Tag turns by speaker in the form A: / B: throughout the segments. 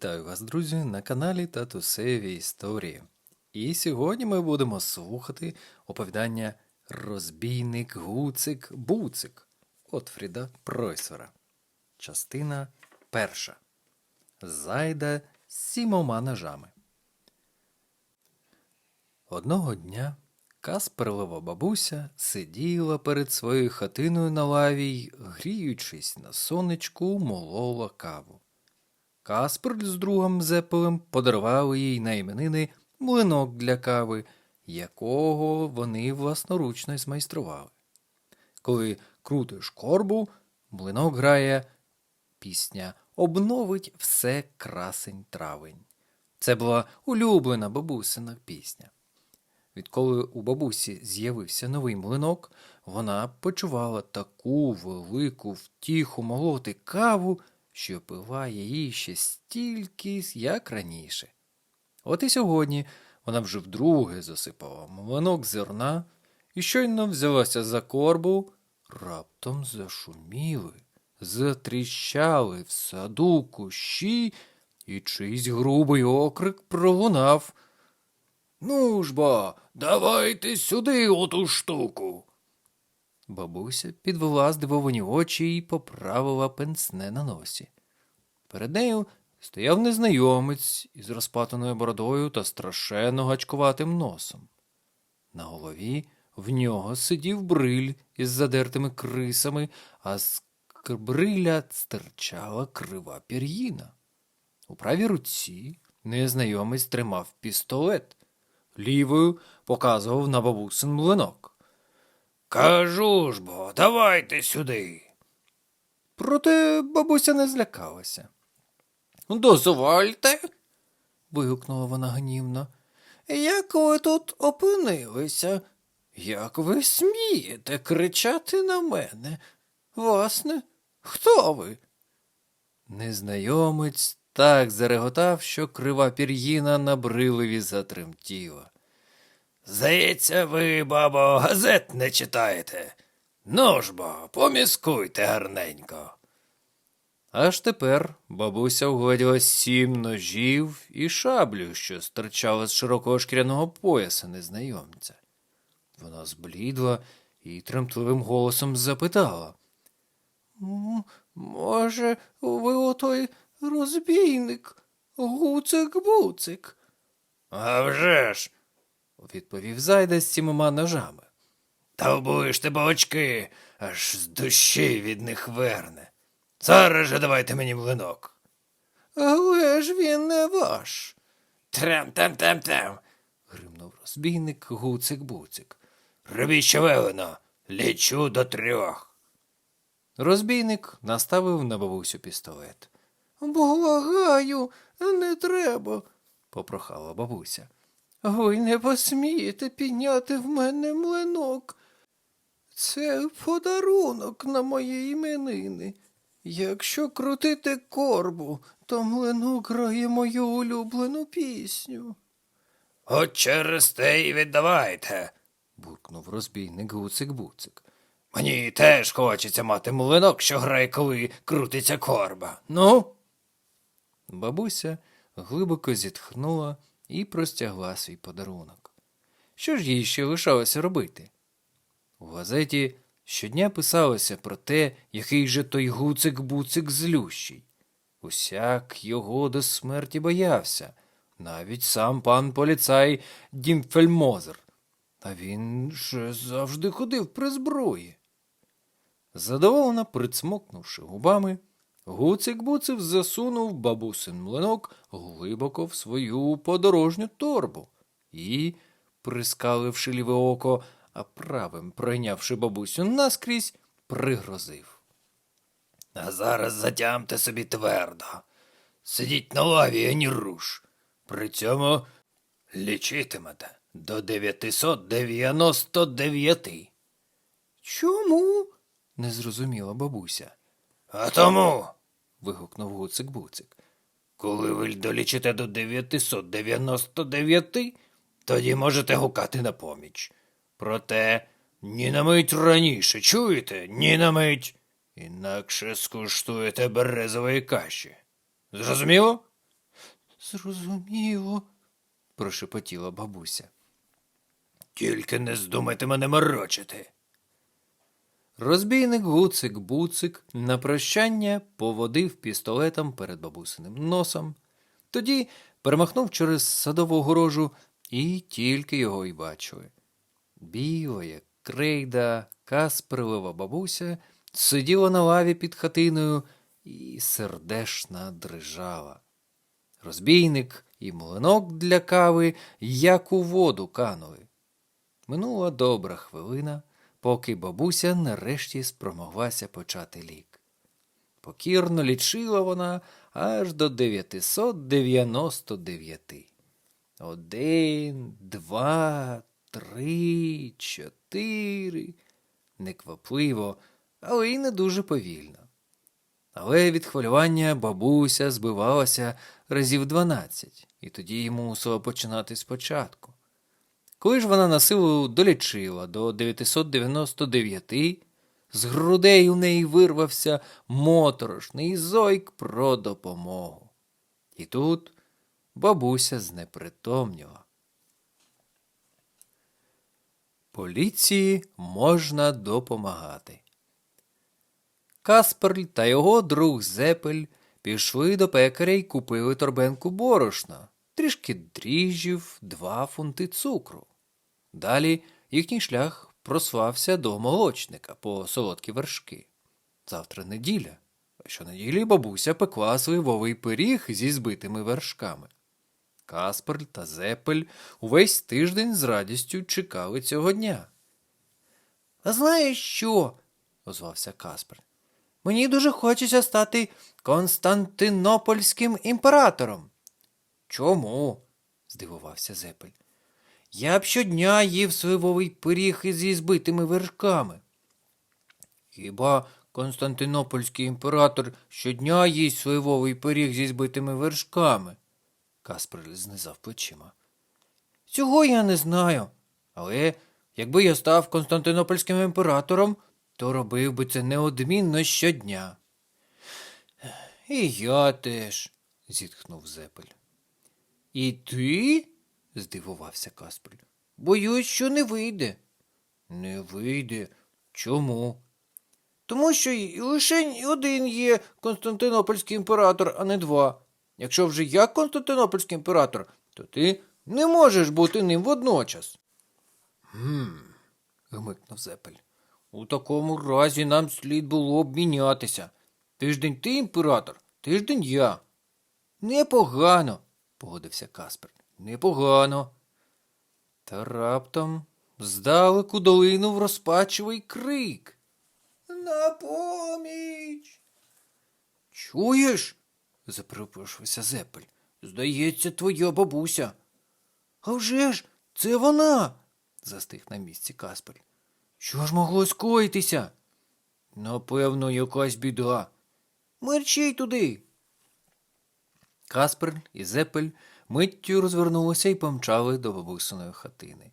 A: Вітаю вас, друзі, на каналі Татусеві Історії. І сьогодні ми будемо слухати оповідання Розбійник Гуцик Буцик Отфріда Пройсера. Частина перша. Зайда з сімома ножами. Одного дня Касперлова бабуся сиділа перед своєю хатиною на лаві й, гріючись на сонечку, молола каву. Каспер з другом Зепелем подарували їй на іменини млинок для кави, якого вони власноручно змайстрували. Коли крутиш корбу, млинок грає пісня Обновить все красень травень. Це була улюблена бабусина пісня. Відколи у бабусі з'явився новий млинок, вона почувала таку велику втіху молоти каву, що пила її ще стільки, як раніше. От і сьогодні вона вже вдруге засипала млинок зерна і щойно взялася за корбу, раптом зашуміли, затріщали в саду кущі, і чийсь грубий окрик пролунав. Ну ж бо, давайте сюди оту штуку. Бабуся підвела здивовані очі і поправила пенсне на носі. Перед нею стояв незнайомець із розпатаною бородою та страшенно гачкуватим носом. На голові в нього сидів бриль із задертими крисами, а з бриля стирчала крива пір'їна. У правій руці незнайомець тримав пістолет, лівою показував на бабусин млинок. Кажу ж бо, давайте сюди. Проте бабуся не злякалася. Дозвольте. вигукнула вона гнівно. Як ви тут опинилися? Як ви смієте кричати на мене? Власне, хто ви? Незнайомець так зареготав, що крива пір'їна на бриливі затремтіла. Здається, ви, бабо, газет не читаєте. Ну ж бо, поміскуйте гарненько. Аж тепер бабуся угодила сім ножів і шаблю, що стирчала з широкого шкіряного пояса незнайомця. Вона зблідла і тремтливим голосом запитала. «М, Може, ви отой розбійник, гуцик-буцик? А вже ж, відповів Зайда з сімома ножами. Та обуєш тебе очки, аж з душі від них верне. Зараз же давайте мені млинок. Але ж він не ваш. Трем-тем-тем-тем. гримнув розбійник гуцик-буцик. Робіть що велено, лічу до трьох. Розбійник наставив на бабусю пістолет. Благаю, не треба, попрохала бабуся. Ви не посмієте підняти в мене млинок. Це подарунок на мої іменини. Якщо крутити корбу, то млинок грає мою улюблену пісню. От через те й віддавайте, буркнув розбійник гуцик-буцик. Мені теж хочеться мати млинок, що грає, коли крутиться корба. Ну. Бабуся глибоко зітхнула і простягла свій подарунок. Що ж їй ще лишалося робити? У газеті щодня писалося про те, який же той гуцик-буцик злющий. Усяк його до смерті боявся, навіть сам пан поліцай Дімфельмозер. А він же завжди ходив при зброї. Задоволено прицмокнувши губами, гуцик-буцик засунув бабусин млинок глибоко в свою подорожню торбу і, прискаливши ліве око, а правим пройнявши бабусю наскрізь, пригрозив. А зараз затямте собі твердо. Сидіть на лаві, ані руш. При цьому лічитимете до 999. Чому? не зрозуміла бабуся. А тому. Вигукнув гуцик-буцик. Коли ви долічите до 999, тоді можете гукати на поміч. Проте ні на мить раніше, чуєте? Ні на мить. Інакше скуштуєте березової каші. Зрозуміло? Зрозуміло, прошепотіла бабуся. Тільки не здумайте мене морочити. Розбійник гуцик буцик на прощання поводив пістолетом перед бабусиним носом, тоді перемахнув через садову огорожу і тільки його й бачили. Біла, як крейда, касперлива бабуся сиділа на лаві під хатиною і сердешна дрижала. Розбійник і млинок для кави, як у воду канули. Минула добра хвилина, поки бабуся нарешті спромоглася почати лік. Покірно лічила вона аж до 999. Один, два, три, чотири. Неквапливо, але й не дуже повільно. Але від хвилювання бабуся збивалася разів дванадцять, і тоді йому мусила починати спочатку. Коли ж вона на силу долічила до 999, з грудей у неї вирвався моторошний зойк про допомогу. І тут бабуся знепритомніла. Поліції можна допомагати. Касперль та його друг Зепель пішли до пекаря й купили торбенку борошна, трішки дріжджів, два фунти цукру. Далі їхній шлях просвався до молочника по солодкі вершки. Завтра неділя, а щонеділі бабуся пекла сливовий пиріг зі збитими вершками. Касперль та Зепель увесь тиждень з радістю чекали цього дня. А знаєш що? озвався Каспер. Мені дуже хочеться стати Константинопольським імператором. Чому? здивувався Зепель. Я б щодня їв сливовий пиріг зі збитими вершками. Хіба Константинопольський імператор щодня їсть сливовий пиріг зі збитими вершками? Каспер знизав плечима. Цього я не знаю. Але якби я став Константинопольським імператором, то робив би це неодмінно щодня. І я теж, зітхнув Зепель. І ти? Здивувався Каспель. Боюсь, що не вийде. Не вийде. Чому? Тому що лише один є Константинопольський імператор, а не два. Якщо вже я Константинопольський імператор, то ти не можеш бути ним водночас. Гм, гмикнув Зепель. У такому разі нам слід було обмінятися. Тиждень ти імператор, тиждень я. Непогано, погодився Каспер. Непогано. Та раптом здалеку долинув розпачливий крик. На поміч. Чуєш? заперепрошувався Зепель. Здається, твоя бабуся. А вже ж, це вона. застиг на місці Каспер. Що ж могло скоїтися? Напевно, якась біда. Мерчій туди. Каспер і Зепель миттю розвернулися і помчали до бабусиної хатини.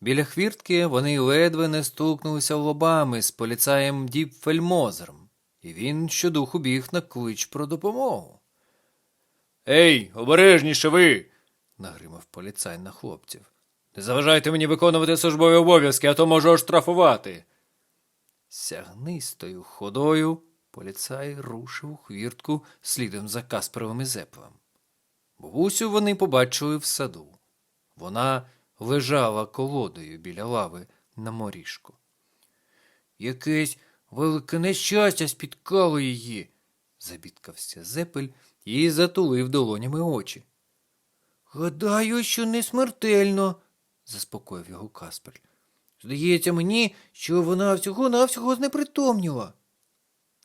A: Біля хвіртки вони ледве не стукнулися лобами з поліцаєм Діпфельмозером, і він щодуху біг на клич про допомогу. Ей, обережніше ви. нагримав поліцай на хлопців. Не заважайте мені виконувати службові обов'язки, а то можу оштрафувати. Сягнистою ходою поліцай рушив у хвіртку слідом за Касперовим і Зеплем. Бабусю вони побачили в саду. Вона лежала колодою біля лави на моріжку. Якесь велике нещастя спіткало її, забідкався Зепель і затулив долонями очі. Гадаю, що не смертельно, заспокоїв його Каспер. Здається мені, що вона всього навсього знепритомніла.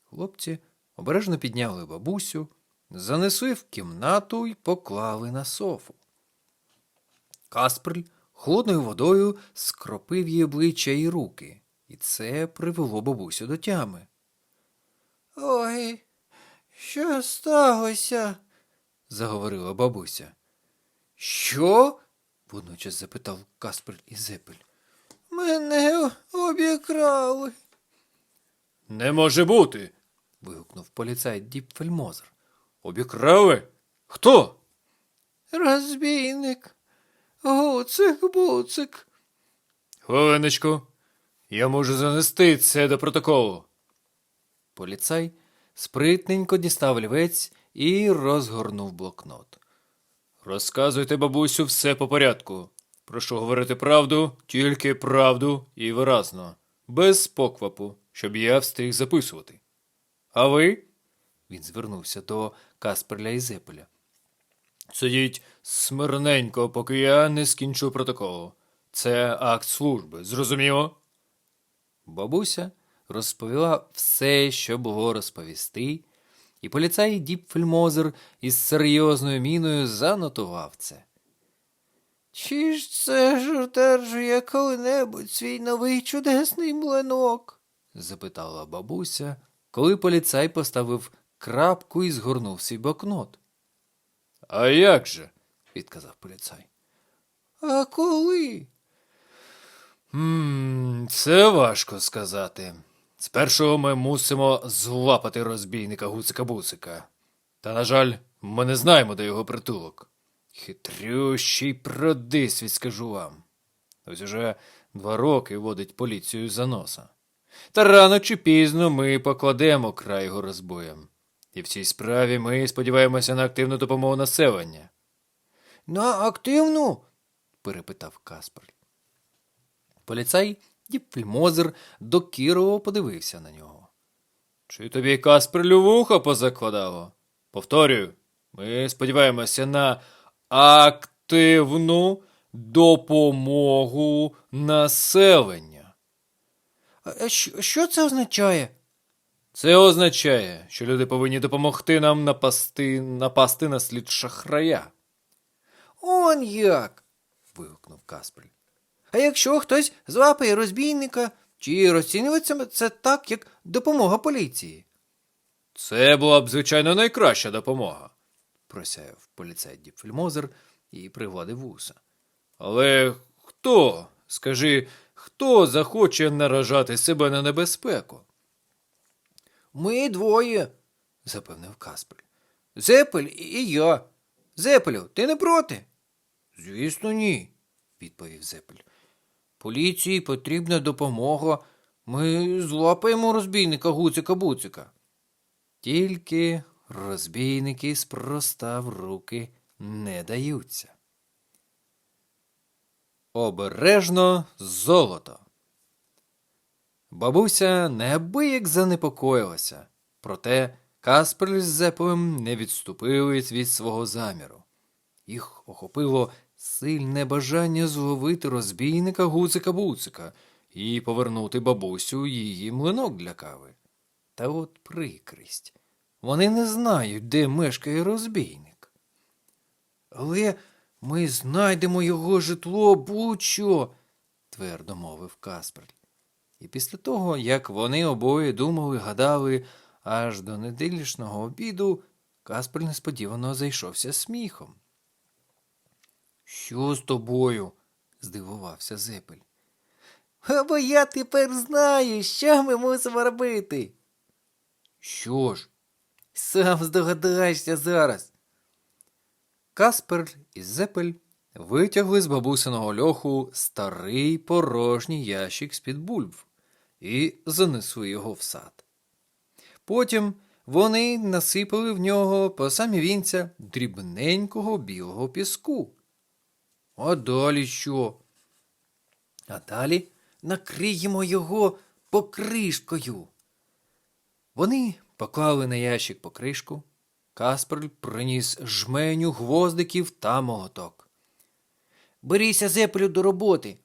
A: Хлопці обережно підняли бабусю, занесли в кімнату і поклали на софу. Касперль холодною водою скропив її обличчя і руки, і це привело бабусю до тями. Ой, що сталося? заговорила бабуся. Що? водночас запитав Каспер і Зепель. Мене обікрали. Не може бути. вигукнув поліцай Діпфельмозер. Обікрали? Хто? Розбійник. Гуцик, буцик. Хвилиночку. Я можу занести це до протоколу. Поліцай спритненько дістав олівець і розгорнув блокнот. Розказуйте, бабусю, все по порядку. Прошу говорити правду, тільки правду і виразно, без поквапу, щоб я встиг записувати. А ви? Він звернувся до Касперля і Зепеля. Сидіть смирненько, поки я не скінчу протоколу. Це акт служби, зрозуміло? Бабуся розповіла все, що було розповісти, і поліцай Діпфельмозер із серйозною міною занотував це. Чи ж це ж одержує коли-небудь свій новий чудесний млинок? запитала бабуся, коли поліцай поставив крапку і згорнув свій блокнот. А як же? відказав поліцай. А коли? Ммм, це важко сказати. Спершу ми мусимо злапати розбійника гуцика буцика. Та, на жаль, ми не знаємо, де його притулок. Хитрющий продисвіт, скажу вам. Ось уже два роки водить поліцію за носа. Та рано чи пізно ми покладемо край його розбоям. І в цій справі ми сподіваємося на активну допомогу населення. На активну? перепитав Каспер. Поліцай Діпфельмозер докірово подивився на нього. Чи тобі Касперлю вуха позакладало? Повторюю, ми сподіваємося на активну допомогу населення. А що це означає? Це означає, що люди повинні допомогти нам напасти, напасти на слід шахрая. Он як. вигукнув Каспель. А якщо хтось злапає розбійника, чи розцінюється це так, як допомога поліції? Це була б, звичайно, найкраща допомога, просяяв поліцай Діпфельмозер і пригладив вуса. Але хто, скажи, хто захоче наражати себе на небезпеку? Ми двоє, запевнив Каспель. Зепель і я. Зепелю, ти не проти? Звісно, ні, відповів Зепель. Поліції потрібна допомога. Ми злапаємо розбійника гуцика буцика. Тільки розбійники спроста в руки не даються. Обережно золото. Бабуся неабияк занепокоїлася, проте Каспер з Зеповим не відступили від свого заміру. Їх охопило сильне бажання зловити розбійника гуцика буцика і повернути бабусю її млинок для кави. Та от прикрість. Вони не знають, де мешкає розбійник. Але ми знайдемо його житло будь-що, твердо мовив Каспер. І після того, як вони обоє думали, гадали, аж до неділішного обіду, Каспер несподівано зайшовся сміхом. Що з тобою? здивувався Зепель. Або я тепер знаю, що ми мусимо робити. Що ж? Сам здогадаєшся зараз. Каспер і Зепель витягли з бабусиного льоху старий порожній ящик з-під бульб і занесли його в сад. Потім вони насипали в нього по самі вінця дрібненького білого піску. А далі що? А далі накриємо його покришкою. Вони поклали на ящик покришку. Каспер приніс жменю гвоздиків та молоток. Берися зепелю до роботи.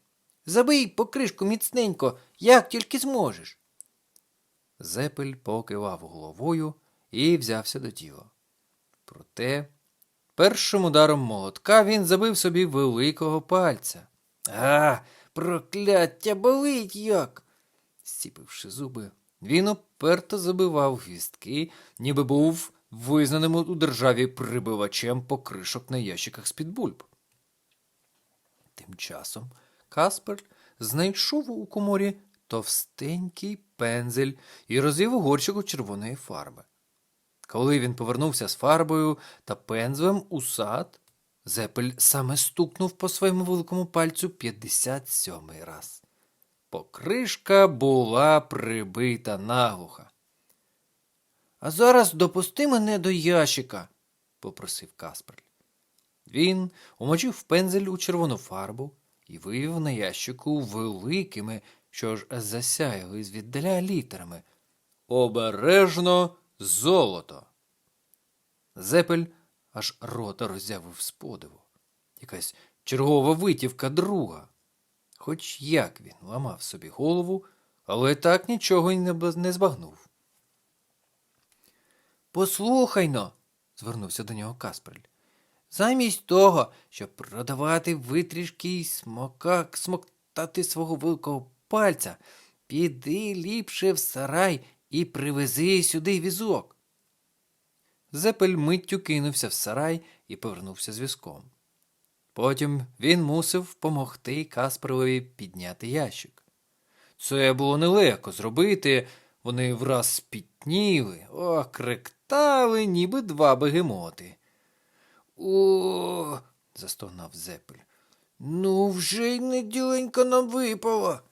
A: Забий покришку міцненько, як тільки зможеш. Зепель покивав головою і взявся до діла. Проте першим ударом молотка він забив собі великого пальця. А, прокляття болить як. Зціпивши зуби, він уперто забивав гвіздки, ніби був визнаним у державі прибивачем покришок на ящиках з-під бульб. Тим часом Каспер знайшов у коморі товстенький пензель і розвів у горщику червоної фарби. Коли він повернувся з фарбою та пензлем у сад, Зепель саме стукнув по своєму великому пальцю 57 раз. Покришка була прибита наглухо. А зараз допусти мене до ящика, попросив Касперль. Він умочив пензель у червону фарбу і вивів на ящику великими, що ж засяяли звіддаля літерами. Обережно золото. Зепель аж рота роззявив з подиву. Якась чергова витівка друга. Хоч як він ламав собі голову, але так нічого й не збагнув. Послухайно, звернувся до нього Касперль. Замість того, щоб продавати витрішки й смокак смоктати свого великого пальця, піди ліпше в сарай і привези сюди візок. Зепель миттю кинувся в сарай і повернувся з візком. Потім він мусив помогти Касперові підняти ящик. Це було нелегко зробити, вони враз спітніли, ох, кректали, ніби два бегемоти. О, застогнав Зепель. Ну, вже й неділенька нам випала.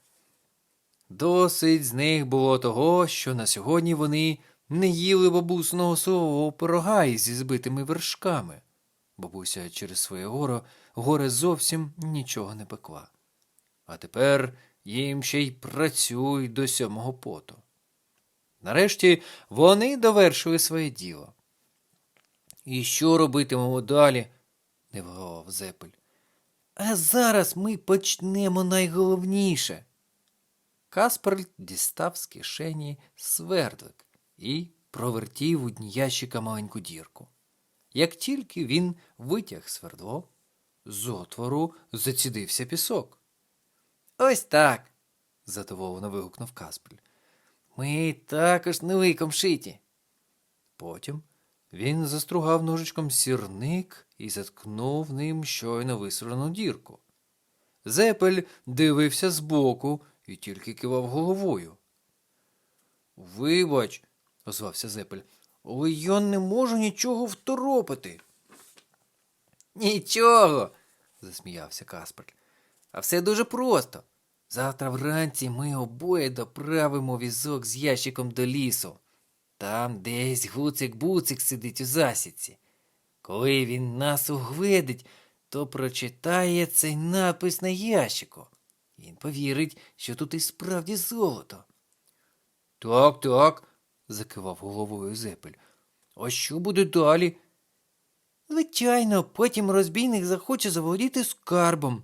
A: Досить з них було того, що на сьогодні вони не їли бабусного сового пирога із збитими вершками. Бабуся через своє горо горе зовсім нічого не пекла. А тепер їм ще й працюй до сьомого поту. Нарешті вони довершили своє діло. І що робитимемо далі? не вгавав Зепель. А зараз ми почнемо найголовніше. Каспер дістав з кишені свердлик і провертів у дні ящика маленьку дірку. Як тільки він витяг свердло, з отвору зацідився пісок. Ось так. задоволено вигукнув Каспель. Ми також невиком шиті. Потім він застругав ножичком сірник і заткнув ним щойно висрану дірку. Зепель дивився збоку і тільки кивав головою. Вибач, озвався Зепель, але я не можу нічого второпити. Нічого, засміявся Каспер. А все дуже просто. Завтра вранці ми обоє доправимо візок з ящиком до лісу. Там десь гуцик-буцик сидить у засідці. Коли він нас угледить, то прочитає цей напис на ящику. Він повірить, що тут і справді золото. Так, так, закивав головою Зепель. А що буде далі? Звичайно, потім розбійник захоче заволодіти скарбом.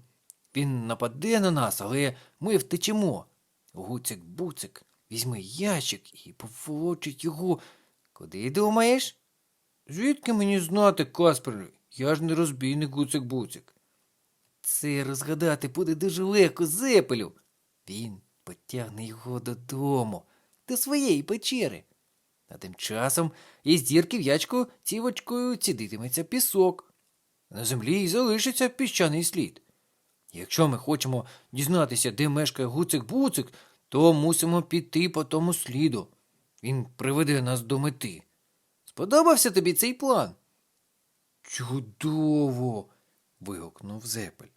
A: Він нападе на нас, але ми втечемо. Гуцик-буцик візьме ящик і поволочить його. Куди думаєш? Звідки мені знати, Каспер? Я ж не розбійник гуцик-буцик. Це розгадати буде дуже легко зепелю. Він потягне його додому, до своєї печери. А тим часом із дірки в ячку цівочкою цідитиметься пісок. На землі й залишиться піщаний слід. Якщо ми хочемо дізнатися, де мешкає гуцик-буцик, то мусимо піти по тому сліду. Він приведе нас до мети. Сподобався тобі цей план? Чудово. вигукнув Зепель.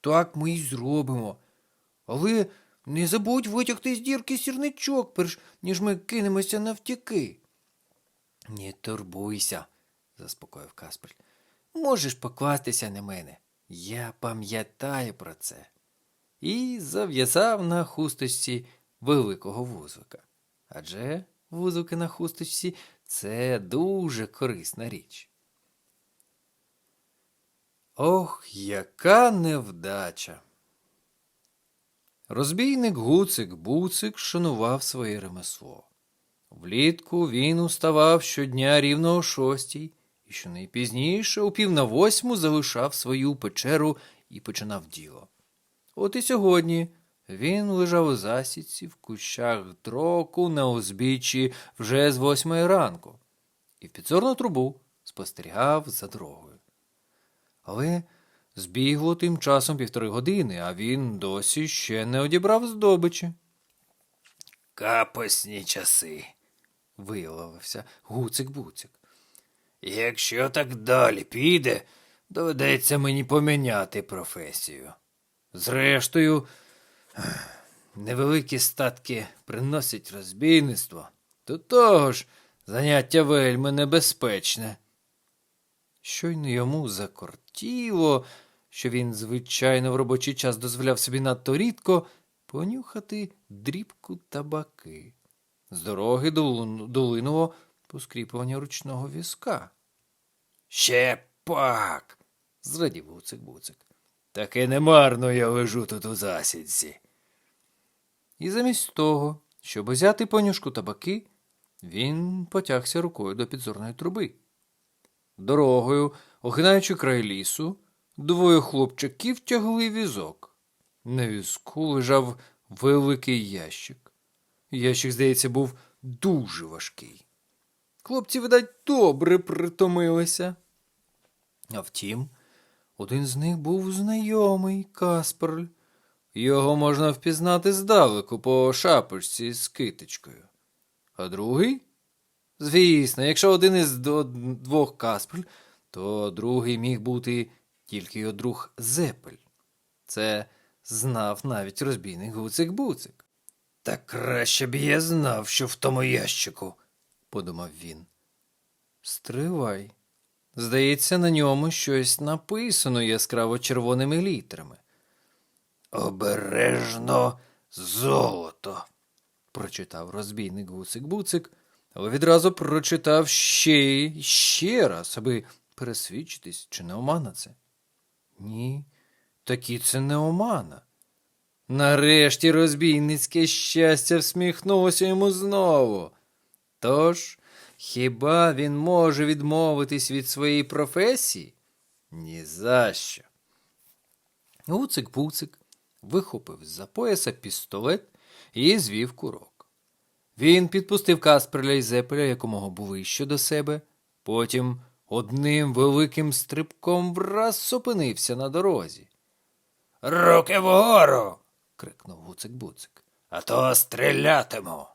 A: Так ми й зробимо. Але не забудь витягти з дірки сірничок, перш ніж ми кинемося навтіки. Не турбуйся, заспокоїв Каспель. Можеш покластися на мене. Я пам'ятаю про це. І зав'язав на хусточці великого вузлика. Адже вузлики на хусточці це дуже корисна річ. Ох, яка невдача! Розбійник Гуцик Буцик шанував своє ремесло. Влітку він уставав щодня рівно о шостій, і щонайпізніше у пів на восьму залишав свою печеру і починав діло. От і сьогодні він лежав у засідці в кущах троку на узбіччі вже з восьмої ранку, і в підзорну трубу спостерігав за дорогою. Але збігло тим часом півтори години, а він досі ще не одібрав здобичі. Капосні часи, виявився гуцик-буцик. Якщо так далі піде, Доведеться мені поміняти професію. Зрештою, невеликі статки приносять розбійництво. До того ж, заняття вельми небезпечне. Щойно йому закортіло, що він, звичайно, в робочий час дозволяв собі надто рідко понюхати дрібку табаки. З дороги долинуло поскріпування ручного візка. Ще пак. зрадів гуцик буцик. Таки немарно я лежу тут у засідці. І замість того, щоб узяти понюшку табаки, він потягся рукою до підзорної труби. Дорогою, охинаючи край лісу, двоє хлопчаків тягли візок. На візку лежав великий ящик. Ящик, здається, був дуже важкий. Хлопці, видать, добре притомилися. А втім, один з них був знайомий Касперль. Його можна впізнати здалеку по шапочці з китичкою. А другий? Звісно, якщо один із двох Касперль, то другий міг бути тільки його друг Зепель. Це знав навіть розбійник Гуцик-Буцик. Та краще б я знав, що в тому ящику, подумав він. Стривай. Здається, на ньому щось написано яскраво червоними літерами. Обережно золото, прочитав розбійник Гуцик-Буцик, але відразу прочитав ще й ще раз, аби пересвідчитись, чи не омана це. Ні, такі це не омана. Нарешті розбійницьке щастя всміхнулося йому знову. Тож, хіба він може відмовитись від своєї професії? Ні за що. Гуцик-буцик вихопив з-за пояса пістолет і звів курок. Він підпустив Касперля і Зепеля якомога ближче до себе, потім одним великим стрибком враз опинився на дорозі. Руки вгору. крикнув Гуцик-буцик. А то стрілятиму.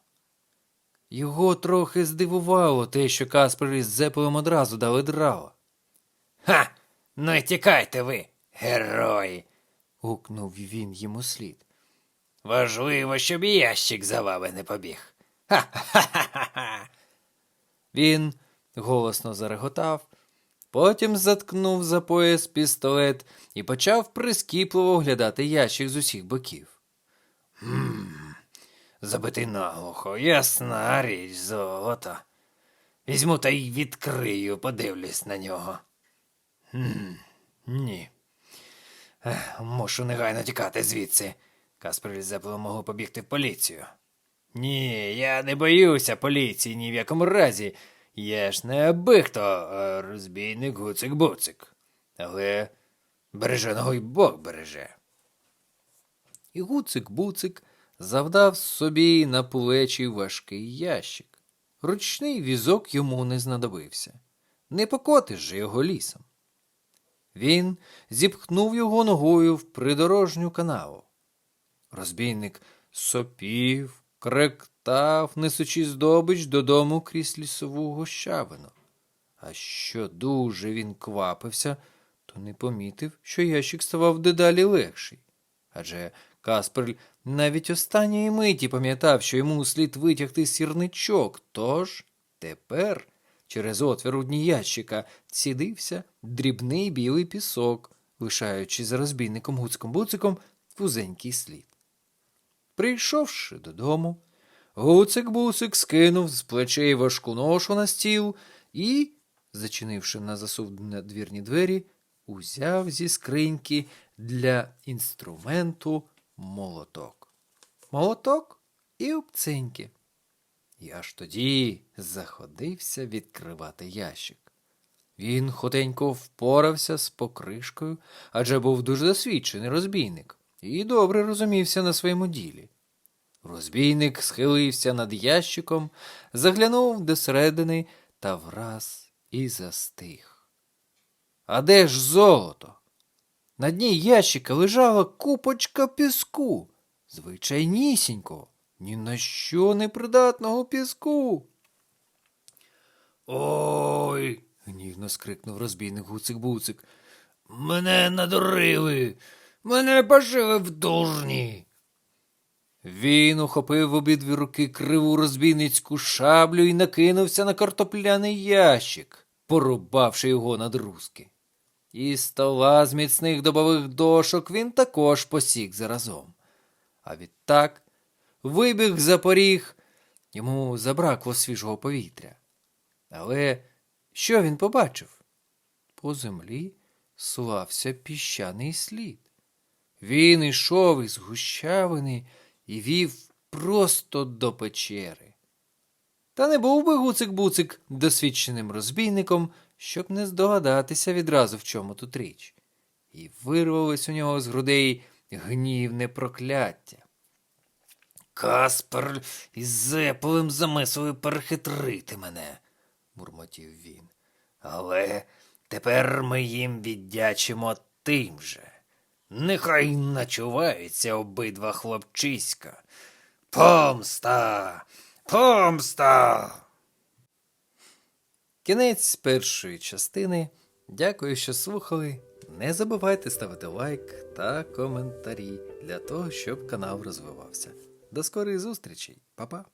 A: Його трохи здивувало те, що Каспер із Зепелем одразу дали драла. Ха! Ну й тікайте ви, герої. гукнув він йому слід. Важливо, щоб ящик за вами не побіг. Ха-ха-ха-ха. Він голосно зареготав, потім заткнув за пояс пістолет і почав прискіпливо оглядати ящик з усіх боків. Хм, забитий наглухо, ясна річ золота. Візьму та й відкрию, подивлюсь на нього. Хм, ні. Ех, Мушу негайно тікати звідси. Каспер Зепелем могли побігти в поліцію. Ні, я не боюся поліції ні в якому разі. Я ж не аби хто, а розбійник гуцик-буцик. Але береженого й Бог береже. І гуцик-буцик завдав собі на плечі важкий ящик. Ручний візок йому не знадобився. Не покотиш же його лісом. Він зіпхнув його ногою в придорожню канаву. Розбійник сопів, кректав, несучи здобич додому крізь лісову гущавину. А що дуже він квапився, то не помітив, що ящик ставав дедалі легший. Адже Касперль навіть останньої миті пам'ятав, що йому слід витягти сірничок, тож тепер через отвір у дні ящика цідився дрібний білий пісок, лишаючи за розбійником гуцком-буциком вузенький слід. Прийшовши додому, гуцик-бусик скинув з плечей важку ношу на стіл і, зачинивши на засув надвірні двері, узяв зі скриньки для інструменту молоток. Молоток і обценьки. І аж тоді заходився відкривати ящик. Він хотенько впорався з покришкою, адже був дуже досвідчений розбійник і добре розумівся на своєму ділі. Розбійник схилився над ящиком, заглянув до середини та враз і застиг. А де ж золото? На дні ящика лежала купочка піску, звичайнісінького, ні на що не придатного піску. Ой. гнівно скрикнув розбійник гуцик-буцик. Мене надурили, мене пожили в дурні. Він ухопив в обидві руки криву розбійницьку шаблю і накинувся на картопляний ящик, порубавши його на друзки. І стола з міцних добових дошок він також посік заразом. А відтак вибіг за поріг, йому забракло свіжого повітря. Але що він побачив? По землі слався піщаний слід. Він ішов із гущавини і вів просто до печери. Та не був би гуцик-буцик досвідченим розбійником, щоб не здогадатися відразу, в чому тут річ. І вирвалось у нього з грудей гнівне прокляття. Каспер із Зеполем замислили перехитрити мене, бурмотів він. Але тепер ми їм віддячимо тим же. Нехай начуваються обидва хлопчиська. Помста! Помста! Кінець першої частини. Дякую, що слухали. Не забувайте ставити лайк та коментарі для того, щоб канал розвивався. До скорої зустрічі, Па-па!